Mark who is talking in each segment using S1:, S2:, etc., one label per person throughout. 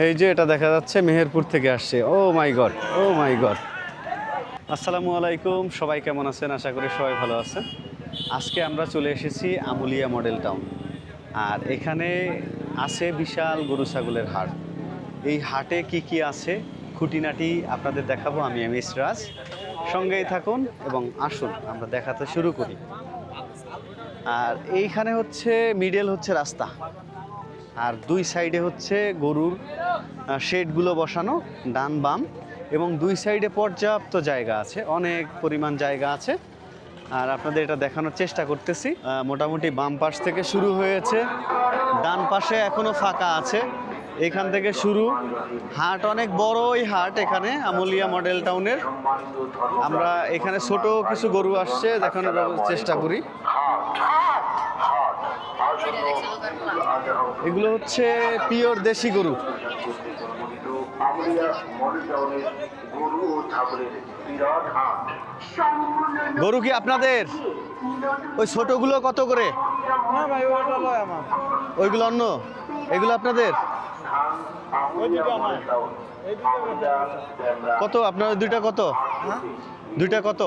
S1: এই যে এটা দেখা যাচ্ছে মেহেরপুর থেকে আসছে। Oh my God, oh my God. আসসালামু আলাইকুম, সবাই কেমন আছেন? আশা করি সবাই ভালো আছেন। আজকে আমরা চলে এসেছি আমুলিয়া মডেল টাউন। আর এখানে আছে বিশাল গরু ছাগলের হাট। এই হাটে কি কি আছে, খুঁটিনাটি আপনাদের দেখাবো। আমি এম এস রাজ। সঙ্গেই থাকুন এবং আসুন, আমরা দেখাতে শুরু করি। আর এইখানে হচ্ছে মিডল হচ্ছে রাস্তা। আর দুই সাইডে হচ্ছে গরুর শেডগুলো বসানো, ডান বাম, এবং দুই সাইডে পর্যাপ্ত জায়গা আছে, অনেক পরিমাণ জায়গা আছে। আর আপনাদের এটা দেখানোর চেষ্টা করতেছি। মোটামুটি বাম পাশ থেকে শুরু হয়েছে, ডান পাশে এখনও ফাঁকা আছে। এখান থেকে শুরু, হাট অনেক বড়ই হাট এখানে, আমুলিয়া মডেল টাউনের। আমরা এখানে ছোট কিছু গরু আসছে, দেখানোর চেষ্টা করি। এগুলো হচ্ছে পিওর দেশি গরু। গরু কি আপনাদের? ওই ছোটগুলো কত করে? ওইগুলো অন্য? এগুলো আপনাদের? কত? আপনার দুইটা কত? দুইটা কত?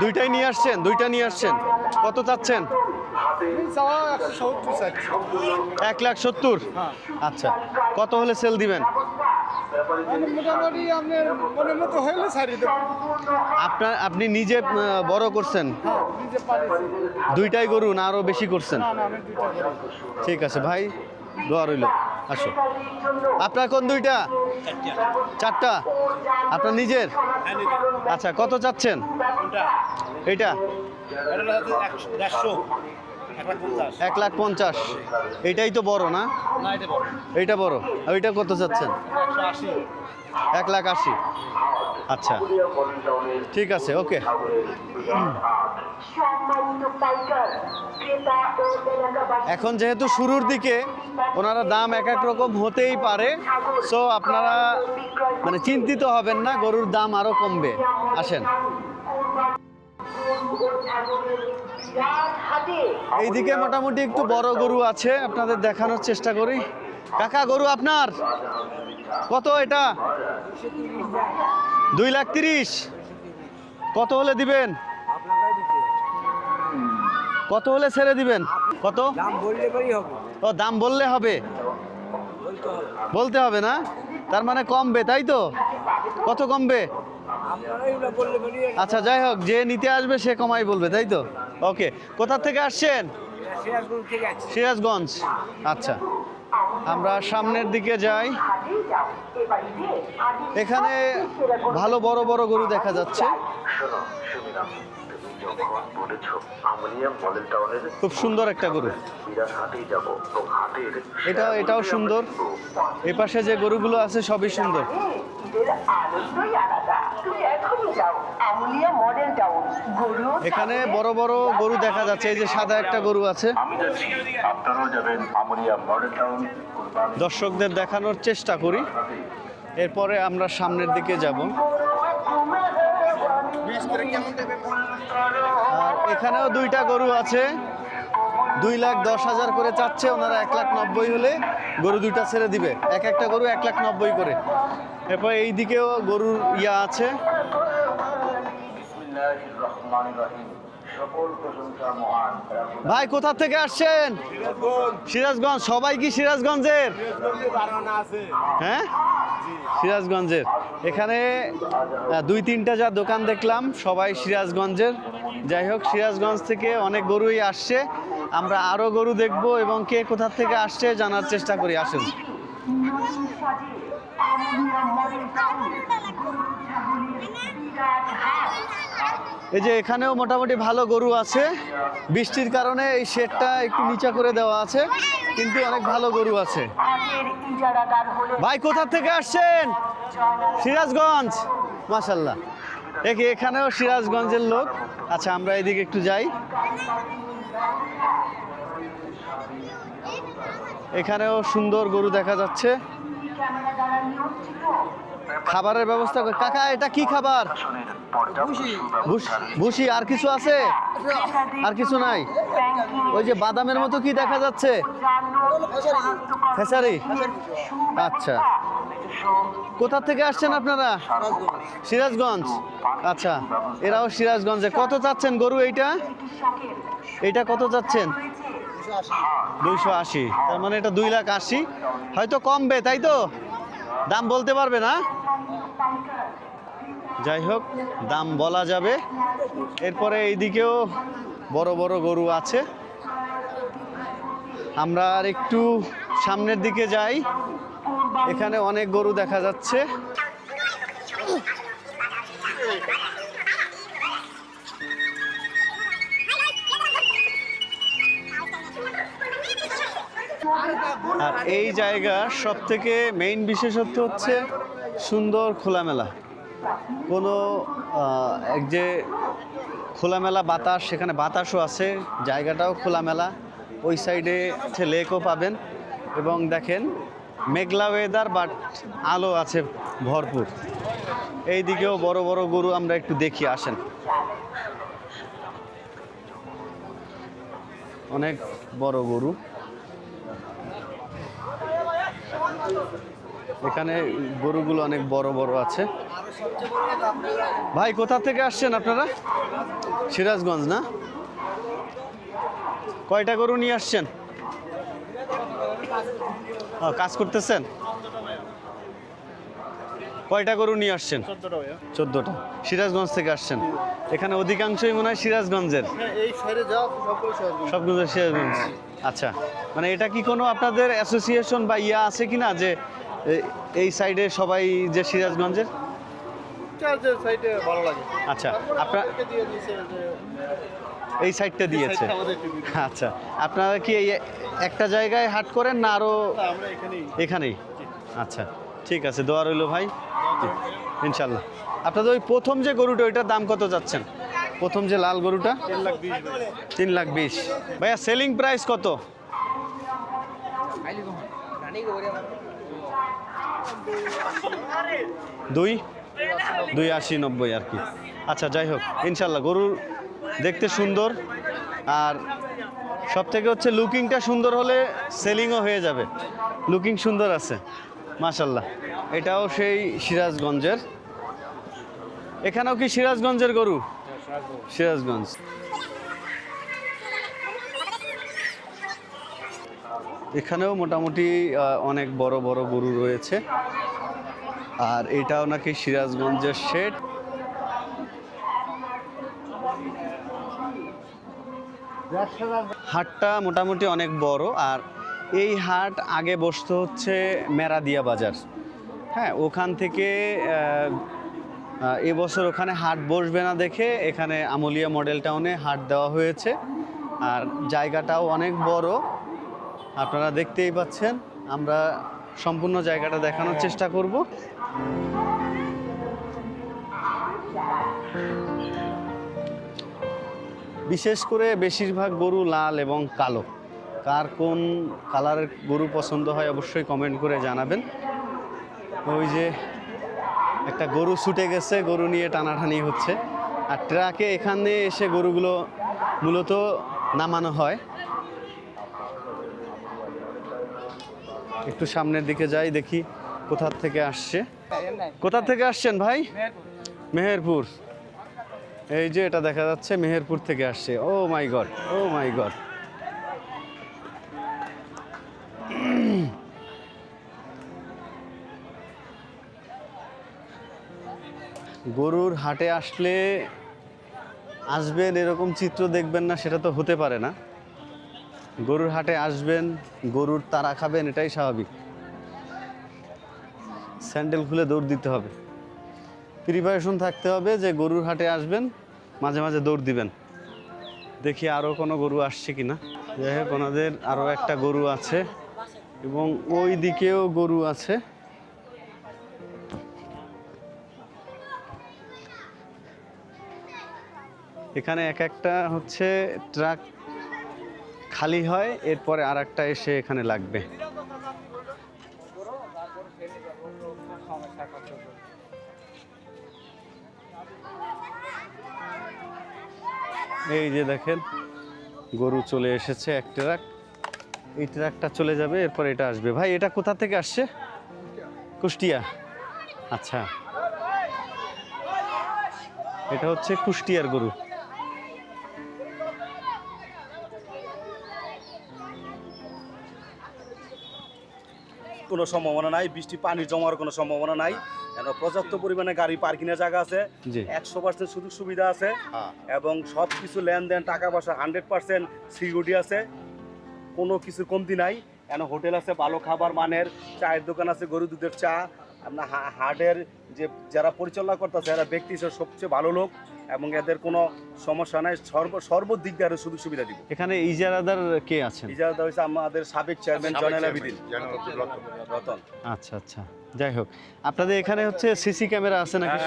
S1: দুইটাই নিয়ে আসছেন, দুইটা নিয়ে আসছেন। কত চাচ্ছেন? এক লাখ সত্তর?
S2: হ্যাঁ।
S1: আচ্ছা কত হলে সেল দিবেন?
S2: আপনার
S1: আপনি নিজে বড় করছেন?
S2: হ্যাঁ
S1: দুইটাই গরু না আরও বেশি করছেন?
S2: না না আমি দুইটা করি।
S1: ঠিক আছে ভাই দোয়া রইল। আসো। আপনার কোন দুইটা? চারটা। আপনার নিজের? আচ্ছা কত চাচ্ছেন?
S2: এটা
S1: এক লাখ পঞ্চাশ। এইটাই তো বড় না?
S2: না এটা বড়।
S1: আর ওইটা কত চাচ্ছেন? এক লাখ আশি। আচ্ছা। ঠিক আছে ওকে। এখন যেহেতু শুরুর দিকে ওনারা দাম এক এক রকম হতেই পারে সো আপনারা মানে চিন্তিত হবেন না গরুর দাম আরও কমবে। আসেন। এইদিকে মোটামুটি একটু বড় গরু আছে, আপনাদের দেখানোর চেষ্টা করি। কাকা, গরু আপনার? কত এটা? দুই লাখ তিরিশ। কত হলে দিবেন? কত হলে ছেড়ে দিবেন? কত? ও, দাম বললে হবে।
S2: বলতে হবে
S1: না? তার মানে কমবে, তাই তো? কত কমবে
S2: আপনারা এগুলো বললে পারি
S1: আচ্ছা যাই হোক, যে নিতে আসবে সে কমাই বলবে, তাই তো? ওকে, কোথা থেকে আসছেন?
S2: সিরাজগঞ্জ।
S1: আচ্ছা আমরা সামনের দিকে যাই। এখানে ভালো বড় বড় গরু দেখা যাচ্ছে। খুব সুন্দর একটা গরু। এটা এটাও সুন্দর। এপাশে যে গরুগুলো আছে, সবই সুন্দর। এখানে বড় বড় গরু দেখা যাচ্ছে। এই যে সাদা একটা গরু আছে। দর্শকদের দেখানোর চেষ্টা করি। এরপরে আমরা সামনের দিকে যাব। আর এখানেও দুইটা গরু আছে। দুই লাখ দশ হাজার করে চাচ্ছে ওনারা এক লাখ নব্বই হলে গরু দুইটা ছেড়ে দিবে। এক একটা গরু এক লাখ নব্বই করে। এরপর এই দিকেও গরুর ইয়া আছে। ভাই কোথা থেকে আসছেন? সিরাজগঞ্জ। সবাই কি সিরাজগঞ্জের? হ্যাঁ? সিরাজগঞ্জের। এখানে দুই, তিনটা যা দোকান দেখলাম, সবাই সিরাজগঞ্জের। যাই হোক, সিরাজগঞ্জ থেকে অনেক গরুই আসছে। আমরা আরও গরু দেখব এবং কে কোথা থেকে আসছে জানার চেষ্টা করি, আসুন। এই যে এখানেও মোটামুটি ভালো গরু আছে। বৃষ্টির কারণে এই শেডটা একটু নিচা করে দেওয়া আছে। কিন্তু অনেক ভালো গরু আছে। ভাই কোথা থেকে আসছেন? সিরাজগঞ্জ। মাসাল্লাহ দেখি এখানেও সিরাজগঞ্জের লোক। আচ্ছা আমরা এদিকে একটু যাই। এখানেও সুন্দর গরু দেখা যাচ্ছে। খাবারের ব্যবস্থা করে কাকা এটা কি খাবার? ভুস- ভুসি আর কিছু আছে? আর কিছু নাই? ওই যে বাদামের মতো কি দেখা যাচ্ছে? খেসারি? আচ্ছা। কোথা থেকে আসছেন আপনারা? সিরাজগঞ্জ। আচ্ছা এরাও সিরাজগঞ্জে। কত চাচ্ছেন গরু এইটা? এইটা কত চাচ্ছেন? দুইশো আশি। তার মানে এটা দুই লাখ আশি। হয়তো কমবে তাই তো? দাম বলতে পারবে না? যাই হোক, দাম বলা যাবে। এরপরে এইদিকেও বড় বড় গরু আছে। আমরা আর একটু সামনের দিকে যাই। এখানে অনেক গরু দেখা যাচ্ছে। আর এই জায়গার সব থেকে মেইন বিশেষত্ব হচ্ছে সুন্দর খোলামেলা। কোনো এক যে খোলামেলা বাতাস, সেখানে বাতাসও আছে, জায়গাটাও খোলামেলা। ওই সাইডে হচ্ছে লেকও পাবেন। এবং দেখেন, মেঘলা ওয়েদার বাট আলো আছে ভরপুর। এই দিকেও বড় বড় গরু আমরা একটু দেখি, আসেন। অনেক বড় গরু। এখানে গরুগুলো অনেক বড় বড় আছে। ভাই কোথা থেকে আসছেন আপনারা? সিরাজগঞ্জ না? কয়টা গরু নিয়ে আসছেন? কাজ করতেছেন? কয়টা গরু নিয়ে আসছেন? চোদ্দটা সিরাজগঞ্জ থেকে আসছেন। এখানে অধিকাংশই মনে হয় সিরাজগঞ্জের।
S2: সহযোগী
S1: সবগুলো সিরাজগঞ্জ। আচ্ছা। মানে এটা কি কোনো আপনাদের অ্যাসোসিয়েশন বা ইয়া আছে কিনা যে এই সাইডে সবাই যে সিরাজগঞ্জের?
S2: চার্জের সাইডে ভালো লাগে।
S1: আচ্ছা আপনার
S2: আমাদেরকে দিয়ে দিয়েছে যে
S1: এই সাইডটা দিয়েছে। আচ্ছা আপনারা কি এই একটা জায়গায় হাট করেন না আরও
S2: এখানেই।
S1: এখানেই? আচ্ছা ঠিক আছে দোয়া রইল ভাই। ইনশাল্লাহ আপনাদের ওই প্রথম যে গরুটা ওইটার দাম কত যাচ্ছেন? প্রথম যে লাল গরুটা?
S2: তিন লাখ বিশ
S1: ভাইয়া সেলিং প্রাইস কত? দুই? দুই আশি নব্বই আর কি। আচ্ছা যাই হোক, ইনশাল্লাহ গরুর দেখতে সুন্দর। আর সব থেকে হচ্ছে লুকিংটা সুন্দর হলে সেলিংও হয়ে যাবে। লুকিং সুন্দর আছে, মাশাল্লাহ। এটাও সেই সিরাজগঞ্জের। এখানেও কি সিরাজগঞ্জের গরু? সিরাজগঞ্জ। এখানেও মোটামুটি অনেক বড় বড় গরু রয়েছে। আর এটাও নাকি সিরাজগঞ্জের শেড। হাটটা মোটামুটি অনেক বড়, আর এই হাট আগে বসতো হচ্ছে মেরাদিয়া বাজার। হ্যাঁ ওখান থেকে এবছর ওখানে হাট বসবে না দেখে এখানে আমলিয়া মডেল টাউনে হাট দেওয়া হয়েছে। আর জায়গাটাও অনেক বড়। আপনারা দেখতেই পাচ্ছেন, আমরা সম্পূর্ণ জায়গাটা দেখানোর চেষ্টা করব। বিশেষ করে বেশিরভাগ গরু লাল এবং কালো। কার কোন কালারের গরু পছন্দ হয় অবশ্যই কমেন্ট করে জানাবেন। ওই যে একটা গরু ছুটে গেছে, গরু নিয়ে টানাটানি হচ্ছে। আর ট্রাকে এখানে এসে গরুগুলো মূলত নামানো হয়। একটু সামনের দিকে যাই, দেখি কোথা থেকে আসছে। কোথা থেকে আসছেন ভাই? মেহেরপুর। এই যে এটা দেখা যাচ্ছে, মেহেরপুর থেকে আসছে। Oh my God, oh my God. গরুর হাটে আসলে আসবেন এরকম চিত্র দেখবেন না, সেটা তো হতে পারে না। গরুর হাটে আসবেন, গরুর তারা খাবেন, এটাই স্বাভাবিক। স্যান্ডেল খুলে দৌড় দিতে হবে। প্রিপারেশন থাকতে হবে যে গরুর হাটে আসবেন, মাঝে মাঝে দৌড় দিবেন। দেখি আরও কোনো গরু আসছে কি না যাই হোক, ওনাদের আরও একটা গরু আছে এবং ওই দিকেও গরু আছে। এখানে এক একটা হচ্ছে ট্রাক খালি হয়, এরপরে আর একটা এসে এখানে লাগবে। এই যে দেখেন, গরু চলে এসেছে এক ট্রাক। এই ট্রাকটা চলে যাবে, এরপর এটা আসবে। ভাই, এটা কোথা থেকে আসছে? কুষ্টিয়া। আচ্ছা। এটা হচ্ছে কুষ্টিয়ার গরু।
S3: কোনো সম্ভাবনা নাই বৃষ্টি পানি জমার কোনো সম্ভাবনা নাই। পর্যাপ্ত পরিমাণে গাড়ি পার্কিংয়ের জায়গা আছে একশো পার্সেন্ট সুযোগ সুবিধা আছে এবং সব কিছু লেনদেন টাকা পয়সা হান্ড্রেড পার্সেন্ট সিকিউরিটি আছে কোনো কিছু কমতি নাই। কেন হোটেল আছে ভালো খাবার মানের চায়ের দোকান আছে গরু দুধের চা আপনার হা- হাটের যে যারা পরিচালনা করতেছে এরা ব্যক্তি হিসেবে সবচেয়ে ভালো লোক এবং এদের কোনো সমস্যা নাই। সর্ব সর্বদিক দিয়ে আরও সুযোগ সুবিধা দিব।
S1: এখানে ইজারাদার কে আছেন?
S3: ইজারা হয়েছে আমাদের সাবেক চেয়ারম্যান জয়নাল আবিদিন। রতন।
S1: আচ্ছা আচ্ছা। যাই হোক আপনাদের এখানে হচ্ছে সিসি ক্যামেরা আছে নাকি?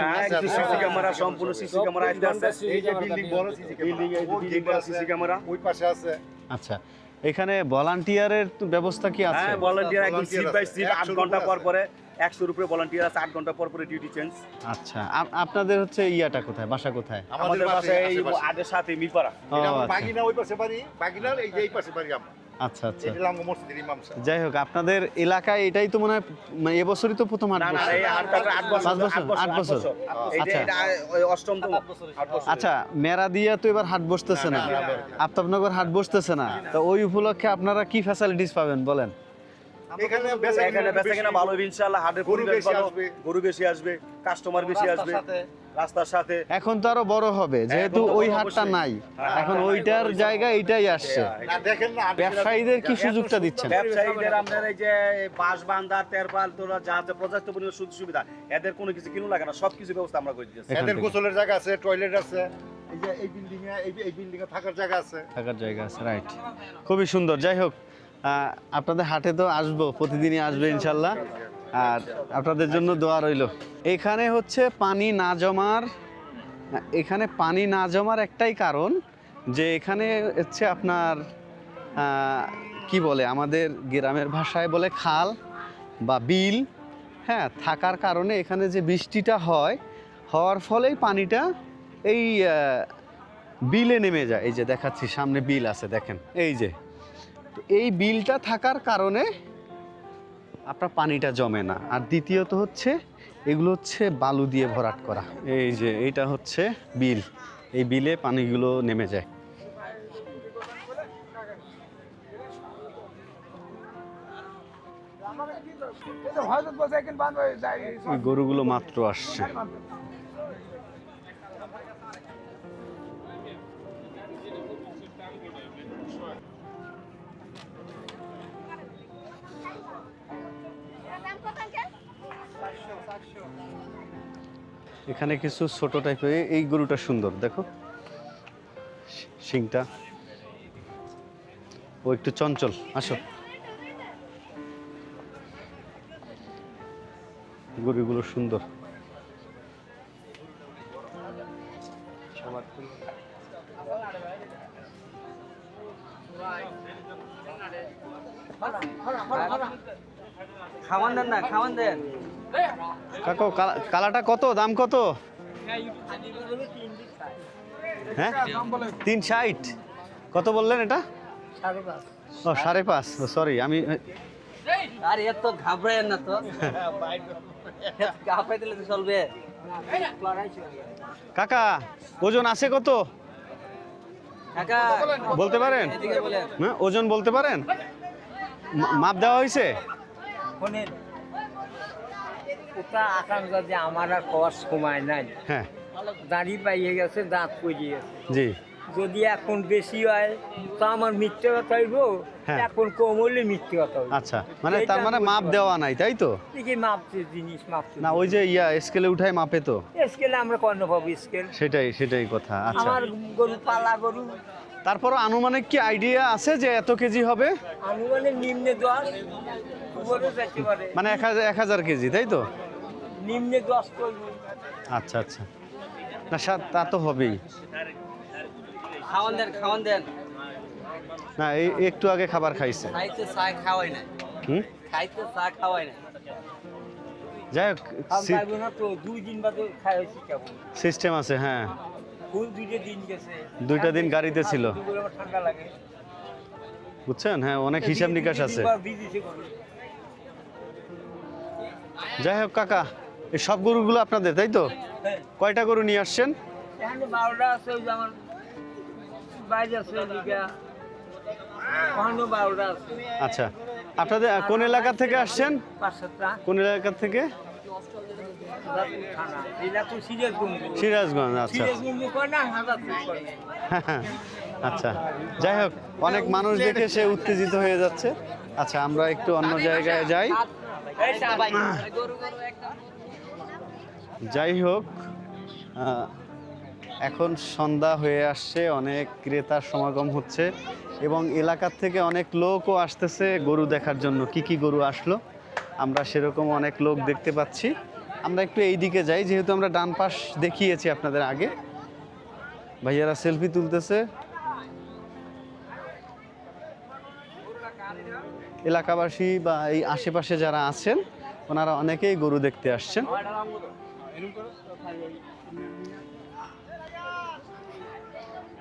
S3: সিসি ক্যামেরা সম্পূর্ণ সিসি ক্যামেরা আছে।
S2: এই যে বিল্ডিং বড় সিসি
S3: বিল্ডিং এই বিল্ডিং সিসি ক্যামেরা।
S2: ওই পাশে আছে।
S1: আচ্ছা এখানে ভলান্টিয়ারের ব্যবস্থা কি আছে?
S3: হ্যাঁ ভলান্টিয়ার একদম সিট বাই সিট আট
S2: 100 ঘণ্টা
S3: পর পরে একশোর উপরে ভলান্টিয়ার আছে আট ঘণ্টা পর পরে ডিউটি চেঞ্জ
S1: আচ্ছা আপনাদের হচ্ছে ইয়াটা কোথায় বাসা কোথায়?
S3: আমাদের পাশে এই। আটের সাথে মিরপাড়া।
S1: আচ্ছা।
S2: বাগিনা ওই পাশে বাড়ি বাগিনার এই যে এই পাশে বাড়ি আমার।
S1: আচ্ছা আচ্ছা। যাই হোক আপনাদের এলাকায় এটাই তো মনে হয় মানে এবছরই তো প্রথম
S3: আট বছর।
S1: পাঁচ আট বছর? আচ্ছা।
S3: এটা ওই অষ্টমতম
S1: আচ্ছা মেরা দিয়া তো এবার হাট বসতেছে না আফতাবনগর হাট বসতেছে না। তো ওই উপলক্ষে আপনারা কি ফ্যাসিলিটিস পাবেন বলেন?
S2: এখানে বেচা
S3: এখানে বেচা কিনা ভালো হবে ইনশাআল্লাহ হাটের
S2: গরু
S3: পরিবেশ
S2: বেশি
S3: ভালো।
S2: আসবে।
S3: গরু বেশি আসবে কাস্টমার বেশি আসবে রাস্তার সাথে।
S1: এখন তো আরও বড় হবে যেহেতু ওই হাটটা নাই।
S3: হ্যাঁ,
S1: এখন
S3: হ্যাঁ,
S1: ওইটার জায়গা এইটাই আসছে।
S2: দেখেন না
S1: ব্যবসায়ীদের কি সুযোগটা দিচ্ছেন?
S3: ব্যবসায়ীদের আপনার এই যে বাঁশ তেরপাল তোলা যা যা পর্যাপ্ত পরিমাণ সুযোগ সুবিধা এদের কোনো কিছু কিনু লাগে না সব কিছু ব্যবস্থা আমরা করে দিয়েছি।
S2: এদের গোসলের জায়গা আছে টয়লেট আছে এই যে এই বিল্ডিং এ এই বিল্ডিং এ থাকার জায়গা আছে।
S1: থাকার জায়গা আছে রাইট খুবই সুন্দর। যাই হোক আপনাদের হাটে তো আসব, প্রতিদিনই আসবে ইনশাল্লাহ। আর আপনাদের জন্য দোয়া রইল। এখানে হচ্ছে পানি না জমার, এখানে পানি না জমার একটাই কারণ যে এখানে হচ্ছে আপনার কি বলে আমাদের গ্রামের ভাষায় বলে খাল বা বিল। হ্যাঁ থাকার কারণে এখানে যে বৃষ্টিটা হয়, হওয়ার ফলেই পানিটা এই বিলে নেমে যায়। এই যে দেখাচ্ছি, সামনে বিল আছে, দেখেন। এই যে তো এই বিলটা থাকার কারণে আপনার পানিটা জমে না। আর দ্বিতীয়ত হচ্ছে এগুলো হচ্ছে বালু দিয়ে ভরাট করা। এই যে এইটা হচ্ছে বিল। এই বিলে পানিগুলো নেমে যায়। গরুগুলো মাত্র আসছে। এখানে কিছু ছোট টাইপের এই গরুটা সুন্দর, দেখো। শিংটা। ও একটু চঞ্চল, আসো। গরুগুলো সুন্দর। কাকু কালা- কালাটা কত? দাম কত? হ্যাঁ? তিন ষাট কত বললেন এটা? ও সাড়ে পাঁচ। সরি আমি
S4: আর এত ঘাবড়ায় না তো। ঘাবড়াই দিলে তো চলবে।
S1: কাকা ওজন আছে কত? বলতে পারেন? হ্যাঁ ওজন বলতে পারেন? মাপ দেওয়া হয়েছে?
S5: ওটা আকাঙ্ক্ষা যে আমার আর সময় নাই?
S1: হ্যাঁ।
S5: দাড়ি পাইয়ে গেছে দাঁত পড়িয়ে গেছে।
S1: জি।
S5: যদি এখন বেশি হয় তো আমার মিথ্যে কথা হইব।
S1: হ্যাঁ।
S5: এখন কম হলে মিথ্যে কথা হইব।
S1: আচ্ছা মানে তার মানে মাপ দেওয়া নাই তাই তো?
S5: মাপছে জিনিস মাপছে
S1: না ওই যে ইয়া স্কেলে উঠায় মাপে তো?
S5: স্কেলে আমরা কর্ণ পাবো স্কেল
S1: সেটাই সেটাই কথা আচ্ছা।
S5: আমার গরু পালা গরু।
S1: তারপরও আনুমানিক কি আইডিয়া আছে যে এত কেজি হবে?
S5: আনুমানিক নিম্নে দশ
S1: মানে এক হাজার এক হাজার কেজি তাই তো?
S5: নিম্নে করব
S1: আচ্ছা আচ্ছা। না স্যার তা তো হবেই।
S4: খাওয়ান দেন খাওয়ান দেন।
S1: না এই একটু আগে খাবার খাইছে।
S4: খাইতে চা খাওয়াই না
S1: হুম?
S4: খাইতে চা খাওয়াই না
S1: যাই হোক
S5: দুই দিন বাদে খাই
S1: সিস্টেম। আছে হ্যাঁ।
S5: ফুল দুইটা দিন গেছে।
S1: দুইটা দিন গাড়িতে ছিল।
S5: ঠান্ডা লাগে।
S1: বুঝছেন? হ্যাঁ অনেক হিসাব নিকাশ আছে। যাই হোক কাকা। এই সব গরুগুলো আপনাদের তাই তো? কয়টা গরু নিয়ে আসছেন? আচ্ছা আপনাদের কোন এলাকা থেকে আসছেন? কোন এলাকা থেকে? সিরাজগঞ্জ। আচ্ছা। আচ্ছা যাই হোক অনেক মানুষ দেখে সে উত্তেজিত হয়ে যাচ্ছে। আচ্ছা আমরা একটু অন্য জায়গায় যাই। যাই হোক এখন সন্ধ্যা হয়ে আসছে, অনেক ক্রেতার সমাগম হচ্ছে এবং এলাকার থেকে অনেক লোকও আসতেছে গরু দেখার জন্য। কি কি গরু আসলো? আমরা সেরকম অনেক লোক দেখতে পাচ্ছি। আমরা একটু এই দিকে যাই, যেহেতু আমরা ডান পাশ দেখিয়েছি আপনাদের আগে। ভাইয়ারা সেলফি তুলতেছে। এলাকাবাসী বা এই আশেপাশে যারা আছেন, ওনারা অনেকেই গরু দেখতে আসছেন।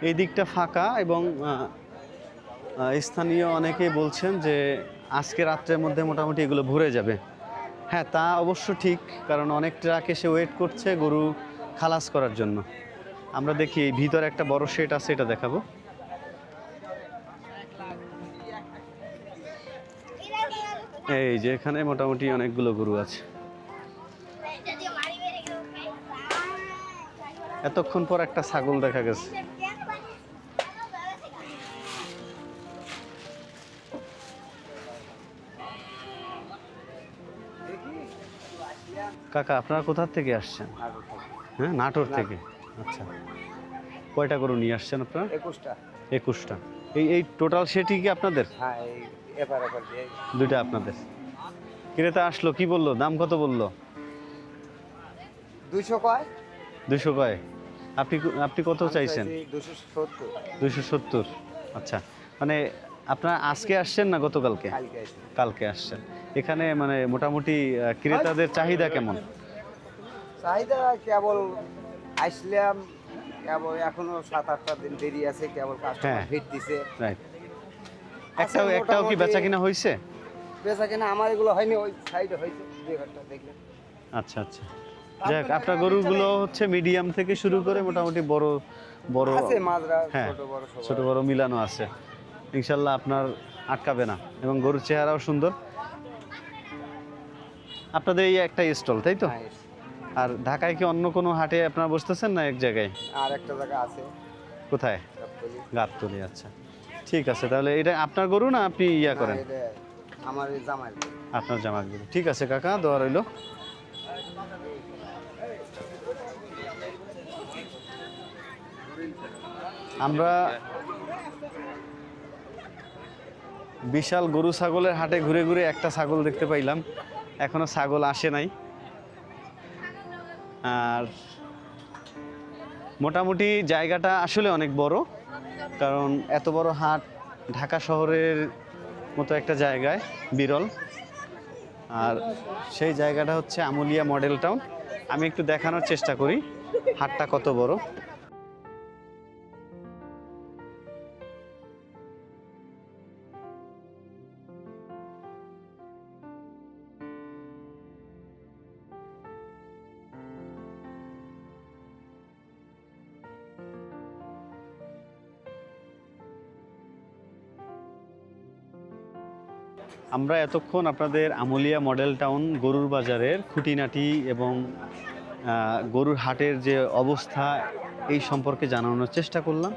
S1: এই দিকটা ফাঁকা এবং স্থানীয় অনেকেই বলছেন যে আজকে রাত্রের মধ্যে মোটামুটি এগুলো ভরে যাবে। হ্যাঁ তা অবশ্য ঠিক, কারণ অনেক ট্রাক এসে ওয়েট করছে গরু খালাস করার জন্য। আমরা দেখি এই ভিতরে একটা বড় শেড আছে, এটা দেখাবো। এই যে এখানে মোটামুটি অনেকগুলো গরু আছে। এতক্ষণ পর একটা ছাগল দেখা গেছে। কাকা আপনারা কোথা থেকে আসছেন? হ্যাঁ নাটোর থেকে। আচ্ছা। কয়টা গরু নিয়ে আসছেন আপনারা?
S2: একুশটা।
S1: একুশটা। এই এই টোটাল সেটি কি আপনাদের?
S2: হ্যাঁ
S1: দুইটা আপনাদের। ক্রেতা আসলো কি বলল? দাম কত বলল?
S2: দুইশো কয়?
S1: দুশো কয়। আপনি আপনি কত চাইছেন?
S2: দুশো সত্তর।
S1: আচ্ছা মানে আপনারা আজকে আসছেন না গতকালকে?
S2: কালকে
S1: আসছেন। এখানে মানে মোটামুটি ক্রেতাদের চাহিদা কেমন?
S2: চাহিদা কেবল আসলাম কেবল এখনও সাত আটটা দিন দেরি আছে কেবল কাস্টমার
S1: হ্যাঁ।
S2: ভিড় দিছে।
S1: রাইট একটাও একটাও কি বেচা কিনা হয়েছে
S2: বেচা কিনা আমার এগুলো হয়নি ওই সাইডে হয়েছে
S1: আচ্ছা আচ্ছা। যাক আপনার গরুগুলো হচ্ছে মিডিয়াম থেকে শুরু করে মোটামুটি বড় বড় হ্যাঁ
S2: ছোট বড় সব
S1: ছোট বড় মিলানো আছে। ইনশাল্লাহ আপনার আটকাবে না এবং গরুর চেহারাও সুন্দর। আপনাদের এই একটা স্টল তাই তো?
S2: হ্যাঁ,
S1: আর ঢাকায় কি অন্য কোনো হাটে আপনারা বসতেছেন না এক জায়গায়?
S2: আর একটা জায়গা আছে।
S1: কোথায়?
S2: গাবতলী।
S1: আচ্ছা। ঠিক আছে তাহলে এটা আপনার গরু না আপনি ইয়া করেন?
S2: আমার জামাই
S1: আপনার গরু। ঠিক আছে কাকা দোয়া রইল। আমরা বিশাল গরু ছাগলের হাটে ঘুরে ঘুরে একটা ছাগল দেখতে পাইলাম। এখনও ছাগল আসে নাই। আর মোটামুটি জায়গাটা আসলে অনেক বড়, কারণ এত বড় হাট ঢাকা শহরের মতো একটা জায়গায়, বিরল। আর সেই জায়গাটা হচ্ছে আমুলিয়া মডেল টাউন। আমি একটু দেখানোর চেষ্টা করি, হাটটা কত বড়। আমরা এতক্ষণ আপনাদের আমুলিয়া মডেল টাউন গরুর বাজারের খুঁটিনাটি এবং গরুর হাটের যে অবস্থা, এই সম্পর্কে জানানোর চেষ্টা করলাম।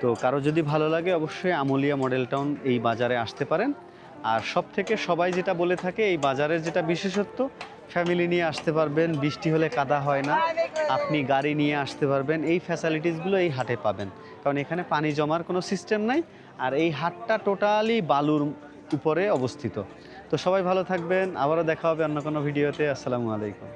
S1: তো কারও যদি ভালো লাগে অবশ্যই আমুলিয়া মডেল টাউন এই বাজারে আসতে পারেন। আর সব থেকে সবাই যেটা বলে থাকে, এই বাজারের যেটা বিশেষত্ব, ফ্যামিলি নিয়ে আসতে পারবেন, বৃষ্টি হলে কাদা হয় না। আপনি গাড়ি নিয়ে আসতে পারবেন, এই ফ্যাসিলিটিসগুলো এই হাটে পাবেন। কারণ এখানে পানি জমার কোনো সিস্টেম নাই। আর এই হাটটা টোটালি বালুর উপরে অবস্থিত। তো সবাই ভালো থাকবেন আবারও দেখা হবে অন্য কোনো ভিডিওতে। আসসালামু আলাইকুম।